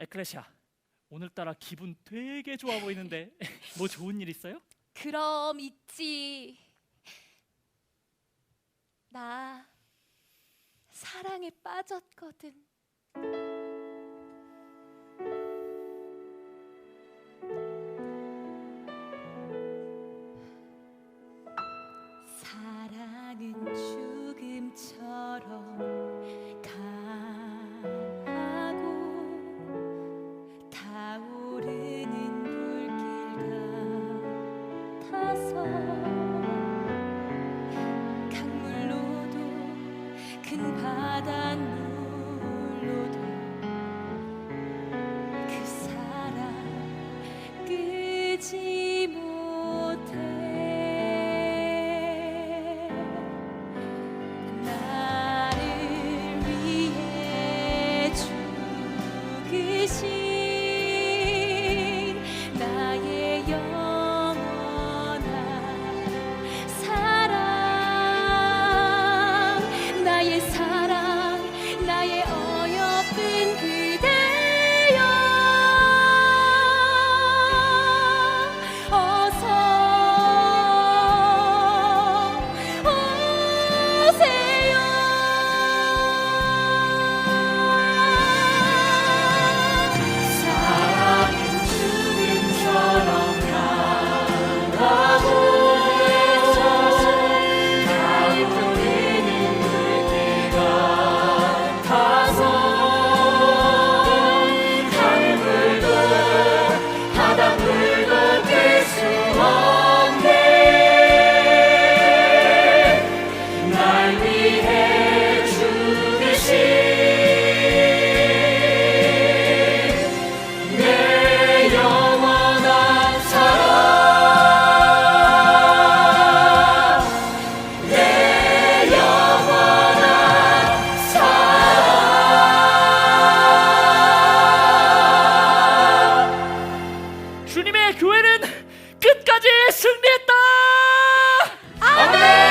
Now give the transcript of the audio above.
에클레시아 오늘따라 기분 되게 좋아 보이는데 뭐 좋은 일 있어요? 그럼 있지. 나 사랑에 빠졌거든. 사랑은 죽 주님의 교회는 끝까지 승리했다! 아멘!